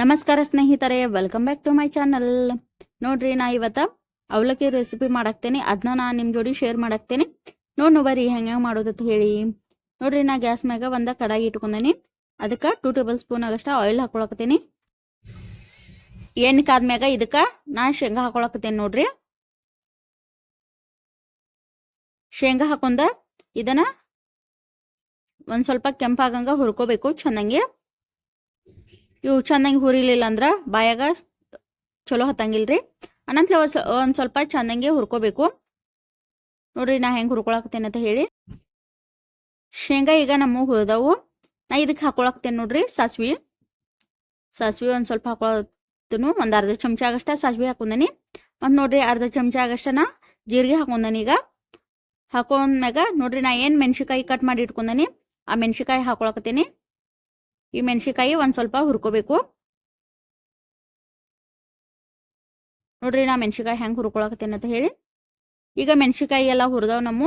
ನಮಸ್ಕಾರ ಸ್ನೇಹಿತರೆ welcome back to my channel ನೋಡ್ರಿ, ನಾ ಇವತ್ತ ಅವಲಕ್ಕಿ ರೆಸಿಪಿ ಮಾಡಾಕ್ತೇನೆ. ಅದನ್ನ ನಾ ನಿಮ್ಮ ಜೋಡಿ ಶೇರ್ ಮಾಡಾಕ್ತೇನೆ. ನೋಡ್ ಬರ್ರಿ, ಹೆಂಗ ಮಾಡೋದತ್ ಹೇಳಿ. ನೋಡ್ರಿ, ನಾ ಗ್ಯಾಸ್ ಮ್ಯಾಗ ಒಂದ ಕಡಾಯಿ ಇಟ್ಕೊಂಡೇನಿ. ಅದಕ್ಕೆ ಟೂ ಟೇಬಲ್ ಸ್ಪೂನ್ ಆಗಷ್ಟ ಆಯಿಲ್ ಹಾಕೊಳಕತ್ತೇನಿ. ಎಣ್ಣೆ ಕಾದ್ಮ್ಯಾಗ ಇದಕ್ಕ ನಾ ಶೇಂಗಾ ಹಾಕೊಳಕತ್ತೇನಿ ನೋಡ್ರಿ. ಶೇಂಗಾ ಹಾಕೊಂಡ ಇದನ್ನ ಒಂದ್ ಸ್ವಲ್ಪ ಕೆಂಪಾಗಂಗ ಹುರ್ಕೋಬೇಕು, ಚೆನ್ನಾಗಿ. ಇವು ಚೆನ್ನಾಗಿ ಹುರಿಲಿಲ್ಲ ಅಂದ್ರೆ ಬಾಯಾಗ ಚಲೋ ಹತ್ತಂಗಿಲ್ರಿ. ಅನಂತರ ಒಂದು ಸ್ವಲ್ಪ ಚೆನ್ನಾಗಿ ಹುರ್ಕೋಬೇಕು. ನೋಡ್ರಿ ನಾ ಹೆಂಗೆ ಹುರ್ಕೊಳಕತ್ತೇನೆ ಅಂತ ಹೇಳಿ. ಶೇಂಗಾ ಈಗ ನಮ್ಮ ಹುರಿದವು. ನಾ ಇದಕ್ಕೆ ಹಾಕೊಳಕ್ತೇನೆ ನೋಡ್ರಿ ಸಾಸ್ವಿ. ಸಾಸ್ವಿ ಒಂದು ಸ್ವಲ್ಪ ಹಾಕೊಳತ್ತನು. ಒಂದು ಅರ್ಧ ಚಮಚ ಆಗಷ್ಟ ಸಾಸ್ವಿ ಹಾಕೊಂಡೇನಿ ಮತ್ತು ನೋಡ್ರಿ ಅರ್ಧ ಚಮಚ ಆಗಷ್ಟನ ಜೀರಿಗೆ ಹಾಕೊಂಡನಿ ಈಗ. ಹಾಕೊಂಡ್ಮ್ಯಾಗ ನೋಡ್ರಿ ನಾ ಏನು ಮೆಣಸಿಕಾಯಿ ಕಟ್ ಮಾಡಿ ಇಟ್ಕೊಂಡನಿ ಆ ಮೆಣಸಿಕಾಯಿ ಹಾಕೊಳಕತ್ತೀನಿ. ಈ ಮೆಣಸಿಕಾಯಿ ಒಂದ್ ಸ್ವಲ್ಪ ಹುರ್ಕೋಬೇಕು. ನೋಡ್ರಿ ನಾ ಮೆಣಸಿಕಾಯಿ ಹೆಂಗೆ ಹುರ್ಕೊಳಕತ್ತೇನೆ ಅಂತ ಹೇಳಿ. ಈಗ ಮೆಣಸಿಕಾಯಿ ಎಲ್ಲ ಹುರಿದವ್ ನಮ್ಮ.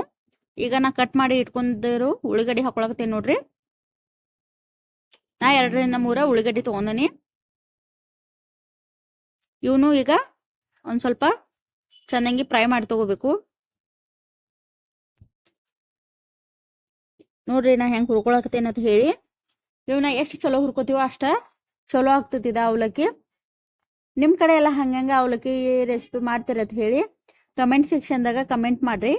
ಈಗ ನಾ ಕಟ್ ಮಾಡಿ ಇಟ್ಕೊಂಡಿರೋ ಉಳ್ಳಾಗಡ್ಡಿ ಹಾಕೊಳಕತ್ತೇನೆ ನೋಡ್ರಿ. ನಾ ಎರಡರಿಂದ ಮೂರ ಉಳ್ಳಾಗಡ್ಡಿ ತಗೊಂಡನಿ ಇವನು ಈಗ ಒಂದ್ ಸ್ವಲ್ಪ ಚೆನ್ನಾಗಿ ಫ್ರೈ ಮಾಡಿ ತಗೋಬೇಕು. ನೋಡ್ರಿ ನಾ ಹೆಂಗ್ ಹುರ್ಕೊಳಕತ್ತೇನೆ ಅಂತ ಹೇಳಿ. ಇವನ್ನ ಎಷ್ಟು ಚಲೋ ಹುರ್ಕೋತೀವೋ ಅಷ್ಟ ಚಲೋ ಆಗ್ತತಿದ ಅವಲಕ್ಕಿ. ನಿಮ್ಮ ಕಡೆ ಎಲ್ಲ ಹಂಗಂಗೆ ಅವಲಕ್ಕಿ ರೆಸಿಪಿ ಮಾಡ್ತೀರತ್ ಹೇಳಿ ಕಮೆಂಟ್ ಸೆಕ್ಷನ್ದಾಗ ಕಮೆಂಟ್ ಮಾಡ್ರಿ.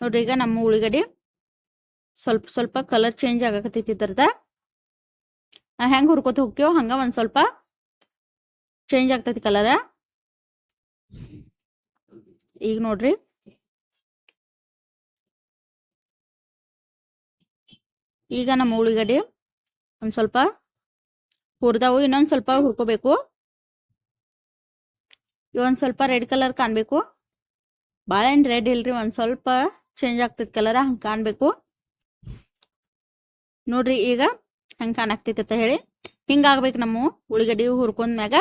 ನೋಡ್ರಿ ಈಗ ನಮ್ಮ ಉಳಿಗಡಿ ಸ್ವಲ್ಪ ಸ್ವಲ್ಪ ಕಲರ್ ಚೇಂಜ್ ಆಗಕತ್ತೈತಿ ಇದ್ರದ ನಾ ಹೆಂಗೆ ಹುರ್ಕೋತ ಹೋಗ್ತೀವೋ ಹಂಗೆ ಒಂದು ಸ್ವಲ್ಪ ಚೇಂಜ್ ಆಗ್ತೈತಿ ಕಲರ ಈಗ ನೋಡ್ರಿ. ಈಗ ನಮ್ಮ ಉಳ್ಳಿಗಡ್ಡೆ ಒಂದು ಸ್ವಲ್ಪ ಹುರಿದವು, ಇನ್ನೊಂದು ಸ್ವಲ್ಪ ಹುರ್ಕೋಬೇಕು. ಇವೊಂದು ಸ್ವಲ್ಪ ರೆಡ್ ಕಲರ್ ಕಾಣಬೇಕು. ಭಾಳ ಏನು ರೆಡ್ ಇಲ್ರಿ, ಒಂದು ಸ್ವಲ್ಪ ಚೇಂಜ್ ಆಗ್ತೈತಿ ಕಲರ್ ಹಂಗೆ ಕಾಣಬೇಕು. ನೋಡ್ರಿ, ಈಗ ಹಂಗೆ ಕಾಣಾಕ್ತೈತೆ ಅಂತ ಹೇಳಿ ಹಿಂಗಾಗ್ಬೇಕು ನಮ್ಮ ಉಳ್ಳಾಗಡ್ಡಿ ಹುರ್ಕೊಂಡ್ಮ್ಯಾಗ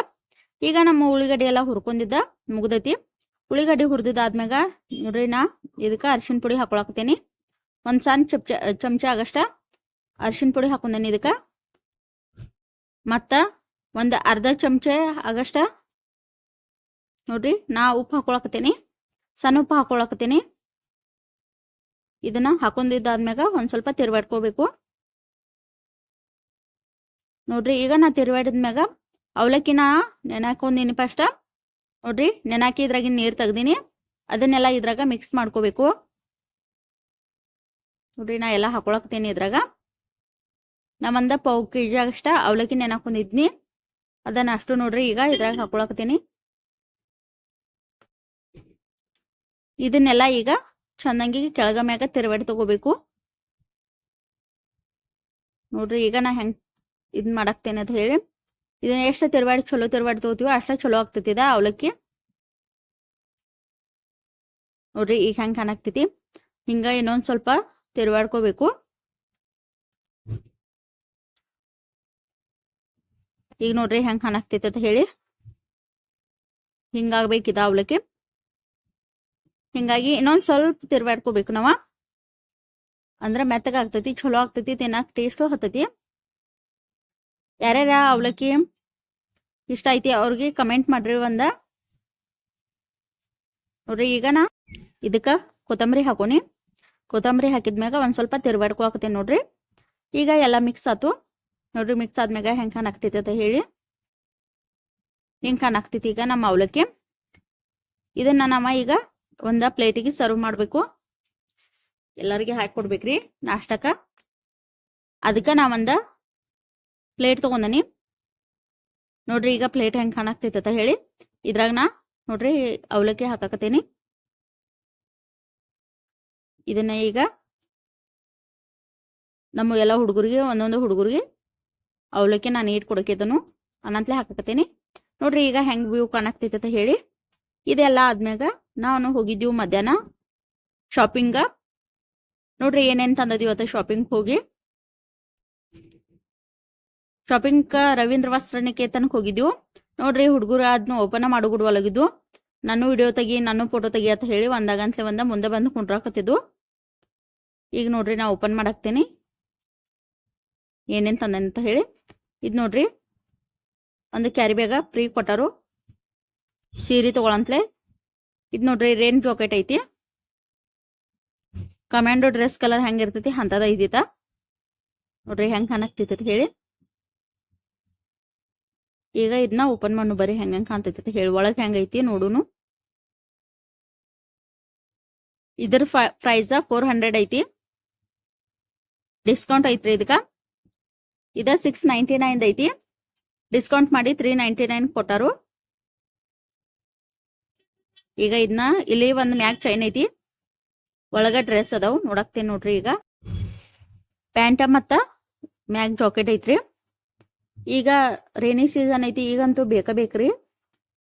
ಈಗ ನಮ್ಮ ಉಳ್ಳಾಗಡ್ಡಿ ಎಲ್ಲ ಹುರ್ಕೊಂಡಿದ್ದ, ಮುಗ್ದೈತಿ. ಉಳ್ಳಾಗಡ್ಡಿ ಹುರಿದಿದ್ದಾದ್ಮ್ಯಾಗ ನೋಡ್ರಿ ನಾ ಇದಕ್ಕೆ ಅರಿಶಿನ ಪುಡಿ ಹಾಕೊಳಕತ್ತೀನಿ. ಒಂದು ಸಣ್ಣ ಚಮಚ ಚಮಚ ಆಗಷ್ಟ ಅರಿಶಿನ ಪುಡಿ ಹಾಕೊಂಡೇನೆ ಇದಕ್ಕೆ? ಮತ್ತು ಒಂದು ಅರ್ಧ ಚಮಚ ಆಗಷ್ಟ ನೋಡ್ರಿ, ನಾ ಉಪ್ಪು ಹಾಕೊಳಕತ್ತೀನಿ, ಸಣ್ಣ ಉಪ್ಪು ಹಾಕೊಳಕತ್ತೀನಿ. ಇದನ್ನ ಹಾಕೊಂಡಿದ್ದಾದ್ಮ್ಯಾಗ ಒಂದು ಸ್ವಲ್ಪ ತಿರುವಾಡ್ಕೋಬೇಕು. ನೋಡ್ರಿ, ಈಗ ನಾ ತಿರ್ವಾಡಿದ್ಮ್ಯಾಗ ಅವಲಕ್ಕಿನ ನೆನೆಕೊಂಡಿನಿ ಫಸ್ಟ್. ನೋಡ್ರಿ, ನೆನಾಕಿ ಇದ್ರಾಗಿನ ನೀರು ತೆಗ್ದೀನಿ, ಅದನ್ನೆಲ್ಲ ಇದ್ರಾಗ ಮಿಕ್ಸ್ ಮಾಡ್ಕೋಬೇಕು. ನೋಡ್ರಿ, ನಾ ಎಲ್ಲ ಹಾಕೊಳಕ್ತೀನಿ ಇದ್ರಾಗ. ನಾ ಪೌ ಕೆ ಜಿ ಅಷ್ಟ ಅವಲಕ್ಕಿ ನೆನಾಕೊಂಡಿದ್ನಿ. ಅದನ್ನ ಅಷ್ಟು ನೋಡ್ರಿ ಈಗ, ಇದ್ರಾಗ ಹಾಕೊಳಕತ್ತೀನಿ. ಇದನ್ನೆಲ್ಲ ಈಗ ಚೆನ್ನಾಗಿ ಕೆಳಗ ಮ್ಯಾಗ ತಿರುವಾಡಿ ತಗೋಬೇಕು. ನೋಡ್ರಿ ಈಗ ನಾ ಹೆಂಗ್ ಇದ್ ಮಾಡಾಕ್ತೇನೆ ಅಂತ ಹೇಳಿ. ಇದನ್ನ ಎಷ್ಟು ತಿರುವಾಡಿ ಚಲೋ ತಿರುವಾಡಿ ತಗೋತೀವೋ ಅಷ್ಟ ಚಲೋ ಆಗ್ತೈತಿ ಅವಲಕ್ಕಿ. ನೋಡ್ರಿ ಈಗ ಹೆಂಗ್ ಕಾಣಾಕ್ತೈತಿ. ಹಿಂಗ ಇನ್ನೊಂದ್ ಸ್ವಲ್ಪ ತಿರುವಾಡ್ಕೋಬೇಕು. ಈಗ ನೋಡ್ರಿ ಹೆಂಗ್ ಕಾಣಾಕ್ತೈತೆ ಅಂತ ಹೇಳಿ. ಹಿಂಗಾಗ್ಬೇಕು ಇದ ಅವಲಕ್ಕಿ. ಹಿಂಗಾಗಿ ಇನ್ನೊಂದ್ ಸ್ವಲ್ಪ ತಿರ್ವಾಡ್ಕೋಬೇಕು ನಾವ. ಅಂದ್ರ ಮೆತ್ತಗ ಆಗ್ತೈತಿ ಚಲೋ ಆಗ್ತೈತಿ, ತಿನ್ನಾಕ ಟೇಸ್ಟು ಹತ್ತೈತಿ. ಯಾರ್ಯಾರ ಅವಲಕ್ಕಿ ಇಷ್ಟ ಐತಿ ಅವ್ರಿಗೆ ಕಮೆಂಟ್ ಮಾಡ್ರಿ ಒಂದ. ನೋಡ್ರಿ ಈಗ ನಾ ಇದಕ್ಕ ಕೊತ್ತಂಬರಿ ಹಾಕೋನಿ. ಕೊತ್ತಂಬರಿ ಹಾಕಿದ್ಮ್ಯಾಗ ಒಂದ್ ಸ್ವಲ್ಪ ತಿರ್ವಾಡ್ಕೊಳಕತ್ತೇನೆ ನೋಡ್ರಿ. ಈಗ ಎಲ್ಲ ಮಿಕ್ಸ್ ಆತು. ನೋಡ್ರಿ ಮಿಕ್ಸ್ ಆದ್ಮ್ಯಾಗ ಹೆಂಗ್ ಕಾಣಾಕ್ತೈತಿ ಅಂತ ಹೇಳಿ. ಹೆಂಗ್ ಕಾಣಾಕ್ತೈತಿ ಈಗ ನಮ್ಮ ಅವಲಕ್ಕಿ. ಇದನ್ನ ನಮ್ಮ ಈಗ ಒಂದ ಪ್ಲೇಟಿಗೆ ಸರ್ವ್ ಮಾಡ್ಬೇಕು. ಎಲ್ಲರಿಗೆ ಹಾಕಿ ಕೊಡ್ಬೇಕ್ರಿ ನಾಷ್ಟಕ್ಕ. ಅದಕ್ಕೆ ನಾ ಒಂದ ಪ್ಲೇಟ್ ತಗೊಂಡನಿ. ನೋಡ್ರಿ ಈಗ ಪ್ಲೇಟ್ ಹೆಂಗ್ ಕಾಣಾಕ್ತೈತಿ ಅಂತ ಹೇಳಿ. ಇದ್ರಾಗ ನಾ ನೋಡ್ರಿ ಅವಲಕ್ಕಿ ಹಾಕಾಕತ್ತೇನಿ. ಇದನ್ನ ಈಗ ನಮ್ಮ ಎಲ್ಲ ಹುಡುಗರಿಗೆ, ಒಂದೊಂದು ಹುಡುಗರಿಗೆ ಅವಲಕ್ಕಿ ನಾನು ನೀಟ್ ಕೊಡಕಿದ್ದನು ಅನ್ನಂತಲೇ ಹಾಕಕತ್ತೀನಿ. ನೋಡ್ರಿ ಈಗ ಹೆಂಗ್ ವ್ಯೂ ಕಾಣಕ್ತೈತೆ ಹೇಳಿ. ಇದೆಲ್ಲ ಆದ್ಮ್ಯಾಗ ನಾನು ಹೋಗಿದ್ದೀವಿ ಮಧ್ಯಾಹ್ನ ಶಾಪಿಂಗ ನೋಡ್ರಿ ಏನೇನ್ ತಂದದೀವಿ ಶಾಪಿಂಗ್ ಹೋಗಿ. ಶಾಪಿಂಗ್ ರವೀಂದ್ರ ವಸ್ತ್ರ ನಿಕೇತನಕ್ಕೆ ಹೋಗಿದ್ದೀವಿ. ನೋಡ್ರಿ ಹುಡುಗರು ಅದನ್ನ ಓಪನ್ ಒಳಗಿದ್ವು ನಾನು ವಿಡಿಯೋ ತೆಗಿ, ನಾನು ಫೋಟೋ ತೆಗಿ ಅಂತ ಹೇಳಿ ಒಂದಾಗಂತ್ಲೆ ಒಂದ ಮುಂದೆ ಬಂದು ಕುಂಡ್ರಾಕತ್ತಿದ್ವು ಈಗ ನೋಡ್ರಿ ನಾ ಓಪನ್ ಮಾಡಾಕ್ತೀನಿ. ಏನೇನು ತಂದೆ ಹೇಳಿ. ಇದು ನೋಡ್ರಿ. ಒಂದು ಕ್ಯಾರಿ ಬ್ಯಾಗ ಫ್ರೀ ಕೊಟ್ಟರು. ಸೀರೆ ತಗೊಳಂತ್ಲೆ. ಇದು ನೋಡ್ರಿ ರೇನ್ ಜಾಕೆಟ್ ಐತಿ. ಕಮ್ಯಾಂಡೋ ಡ್ರೆಸ್ ಕಲರ್ ಹೆಂಗ್ ಇರ್ತೈತಿ ಅಂತದ ಇದಿತ ನೋಡ್ರಿ, ಹೆಂಗ್ ಕಾಣಕ್ತಿರ್ತೈತಿ ಹೇಳಿ. ಈಗ ಇದನ್ನ ಓಪನ್ ಮಾಡು ಬರ್ರಿ ಹೆಂಗ್ ಹೆಂಗ್ ಕಾಣ್ತೈತಿ ಹೇಳಿ. ಒಳಗ್ ಹೆಂಗೈತಿ ನೋಡುನು. ಇದ್ರ ಪ್ರೈಸ್ ಫೋರ್ ಹಂಡ್ರೆಡ್ ಐತಿ. ಡಿಸ್ಕೌಂಟ್ ಐತ್ರಿ ಇದಕ್ಕ. ಇದ ಸಿಕ್ಸ್ ನೈಂಟಿ ನೈನ್ ಐತಿ ಡಿಸ್ಕೌಂಟ್ ಮಾಡಿ ತ್ರೀ ನೈಂಟಿ ನೈನ್ ಕೊಟ್ಟಾರು. ಈಗ ಇದನ್ನ ಇಲ್ಲಿ ಒಂದ್ ಮ್ಯಾಗ್ ಚೈನ್ ಐತಿ. ಒಳಗ ಡ್ರೆಸ್ ಅದಾವ್. ನೋಡಕ್ತೇನ್ ನೋಡ್ರಿ ಈಗ. ಪ್ಯಾಂಟ ಮತ್ತ ಮ್ಯಾಗ್ ಜಾಕೆಟ್ ಐತ್ರಿ. ಈಗ ರೇನಿ ಸೀಸನ್ ಐತಿ. ಈಗಂತೂ ಬೇಕ ಬೇಕ್ರಿ.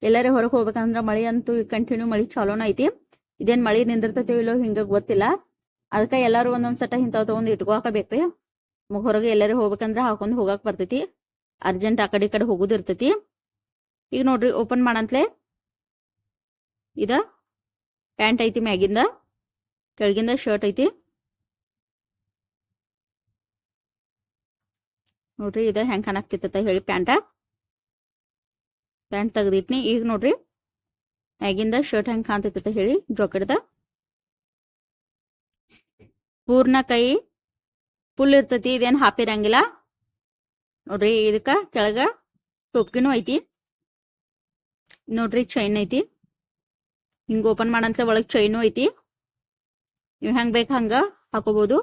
ಎಲ್ಲಾರೇ ಹೊರಗೆ ಹೋಗ್ಬೇಕಂದ್ರ ಮಳಿ ಅಂತೂ ಕಂಟಿನ್ಯೂ ಮಳಿ ಚಾಲೋನ ಐತಿ. ಇದೇನ್ ಮಳಿ ನಿಂದಿರ್ತೈತಿ ಇಲ್ಲೋ ಹಿಂಗ ಗೊತ್ತಿಲ್ಲ. ಅದಕ್ಕೆ ಎಲ್ಲರೂ ಒಂದೊಂದ್ ಸಟ ಇಂಥವ್ ತಗೊಂಡ್ ಇಟ್ಕೊಳಕ ಬೇಕ್ರಿ. ಮಗ್ ಹೊರಗೆ ಎಲ್ಲರೂ ಹೋಗ್ಬೇಕಂದ್ರೆ ಹಾಕೊಂಡು ಹೋಗಕ್ಕೆ ಬರ್ತೈತಿ. ಅರ್ಜೆಂಟ್ ಆ ಕಡೆ ಈ ಕಡೆ ಹೋಗುದಿರ್ತೈತಿ ಈಗ ನೋಡ್ರಿ, ಓಪನ್ ಮಾಡಂತ್ಲೆ. ಇದ ಪ್ಯಾಂಟ್ ಐತಿ ಮ್ಯಾಗಿಂದ. ಕೆಳಗಿಂದ ಶರ್ಟ್ ಐತಿ. ನೋಡ್ರಿ, ಇದ ಹೆಂಗ್ ಕಾಣಕ್ತಿತ್ತ ಹೇಳಿ ಪ್ಯಾಂಟ. ಪ್ಯಾಂಟ್ ತೆಗ್ದಿಟ್ನಿ. ಈಗ ನೋಡ್ರಿ, ಮ್ಯಾಗಿಂದ ಶರ್ಟ್ ಹೆಂಗ್ ಕಾಣ್ತೈತ ಹೇಳಿ ಜಾಕೆಟ್ದ ಪೂರ್ಣ ಕೈ ಫುಲ್ ಇರ್ತತಿ, ಇದೇನ್ ಹಾಪಿರಂಗಿಲ್ಲ ನೋಡ್ರಿ ಇದಕ್ಕ ಕೆಳಗ ಟೊಪ್ಕಿನೂ ಐತಿ. ನೋಡ್ರಿ ಚೈನ್ ಐತಿ. ಹಿಂಗ ಓಪನ್ ಮಾಡಂತ ಒಳಗ್ ಚೈನು ಐತಿ. ನೀವ್ ಹೆಂಗ್ ಬೇಕ ಹಂಗ ಹಾಕೋಬಹುದು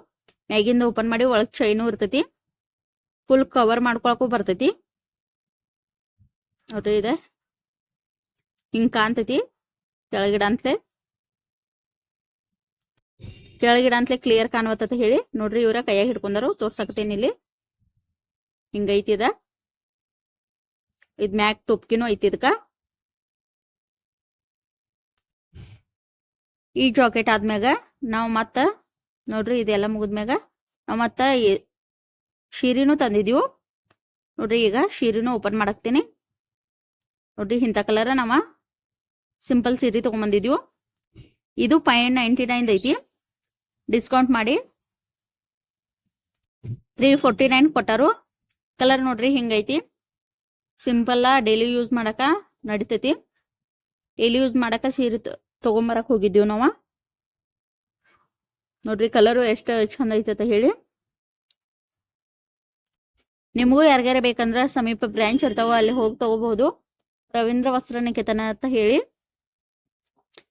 ಮ್ಯಾಗಿಂದ ಓಪನ್ ಮಾಡಿ ಒಳಗ್ ಚೈನು ಇರ್ತತಿ. ಫುಲ್ ಕವರ್ ಮಾಡ್ಕೊಳಕು ಬರ್ತೈತಿ. ನೋಡ್ರಿ ಇದೆ. ಹಿಂಗ್ ಕಾಣ್ತೈತಿ. ಕೆಳಗಿಡ ಕೆಳಗಿಡ ಅಂತಲೇ ಕ್ಲಿಯರ್ ಕಾಣುವತ್ತ ಹೇಳಿ ನೋಡ್ರಿ ಇವ್ರ ಕೈಯಾಗ ಹಿಡ್ಕೊಂಡಾರು ತೋರ್ಸಕತ್ತೇನಿ ಇಲ್ಲಿ. ಹಿಂಗೈತಿದ ಇದ ಮ್ಯಾಕ್ ಟೊಪ್ಕಿನೂ ಐತಿ ಇದಕ್ಕ. ಈ ಜಾಕೆಟ್ ಆದ್ಮ್ಯಾಗ ನಾವು ಮತ್ತ ನೋಡ್ರಿ ಇದೆಲ್ಲ ಮುಗಿದ್ಮ್ಯಾಗ ನಾವು ಮತ್ತ ಶೀರಿನೂ ತಂದಿದೀವು. ನೋಡ್ರಿ ಈಗ ಶೀರಿನೂ ಓಪನ್ ಮಾಡಕ್ತೀನಿ ನೋಡ್ರಿ ಇಂಥ ಕಲರ್ ನಾವ ಸಿಂಪಲ್ ಸೀರೆ ತಗೊಂಬಂದಿದ್ವು. ಇದು ಫೈವ್ ನೈಂಟಿ ನೈನ್ ಐತಿ. ಡಿಸ್ಕೌಂಟ್ ಮಾಡಿ. ತ್ರೀ ಫೋರ್ಟಿ ನೈನ್ ಕೊಟ್ಟರು. ಕಲರ್ ನೋಡ್ರಿ, ಹಿಂಗೈತಿ. ಸಿಂಪಲ್ ಡೈಲಿ ಯೂಸ್ ಮಾಡಕ ನಡಿತೈತಿ. ಡೈಲಿ ಯೂಸ್ ಮಾಡಕ ಸೀರೆ ತಗೊಂಬರಕ್ ಹೋಗಿದ್ದೀವಿ ನಾವು. ನೋಡ್ರಿ ಕಲರು ಎಷ್ಟು ಚಂದ ಐತತ ಹೇಳಿ. ನಿಮಗೂ ಯಾರಿಗಾರ ಬೇಕಂದ್ರ ಸಮೀಪ ಬ್ರಾಂಚ್ ಇರ್ತಾವ, ಅಲ್ಲಿ ಹೋಗಿ ತಗೋಬಹುದು. ರವೀಂದ್ರ ವಸ್ತ್ರ ನಿಕೇತನ ಅಂತ ಹೇಳಿ.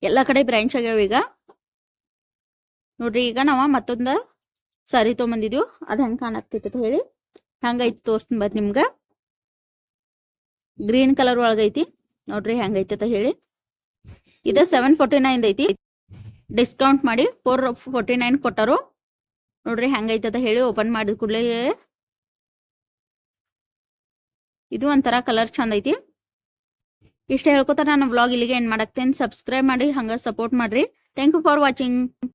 ಎಲ್ಲ ಕಡೆ ಬ್ರಾಂಚ್ ಆಗ್ಯಾವ ಈಗ. ನೋಡ್ರಿ, ಈಗ ನಾವ ಮತ್ತೊಂದ ಸಾರಿ ತೊಗೊಂಬಂದಿದ್ವು. ಅದ್ ಹೆಂಗ್ ಕಾಣಾಕ್ತಿತ್ತು ಹೇಳಿ. ಹಂಗೈತಿ ತೋರ್ಸ್ತೀನಿ ಬರ್ ನಿಮ್ಗ. ಗ್ರೀನ್ ಕಲರ್ ಒಳಗೈತಿ. ನೋಡ್ರಿ, ಹೆಂಗೈತಿ ಹೇಳಿ. ಇದ ಸೆವೆನ್ ಫೋರ್ಟಿ ನೈನ್ ಐತಿ. ಡಿಸ್ಕೌಂಟ್ ಮಾಡಿ ಫೋರ್ ಫೋರ್ಟಿ ನೈನ್ ಕೊಟ್ಟರು. ನೋಡ್ರಿ ಹೆಂಗೈತದ ಹೇಳಿ ಓಪನ್ ಮಾಡಿದ ಕೂಡಲೇ. ಇದು ಒಂಥರ ಕಲರ್ ಚಂದ ಐತಿ. ಇಷ್ಟ ಹೇಳ್ಕೊತಾರ ನಾನು ಬ್ಲಾಗ್ ಇಲ್ಲಿಗೆ ಏನ್ ಮಾಡಾಕ್ತೇನೆ. ಸಬ್ಸ್ಕ್ರೈಬ್ ಮಾಡಿ, ಹಂಗ ಸಪೋರ್ಟ್ ಮಾಡ್ರಿ. Thank you for watching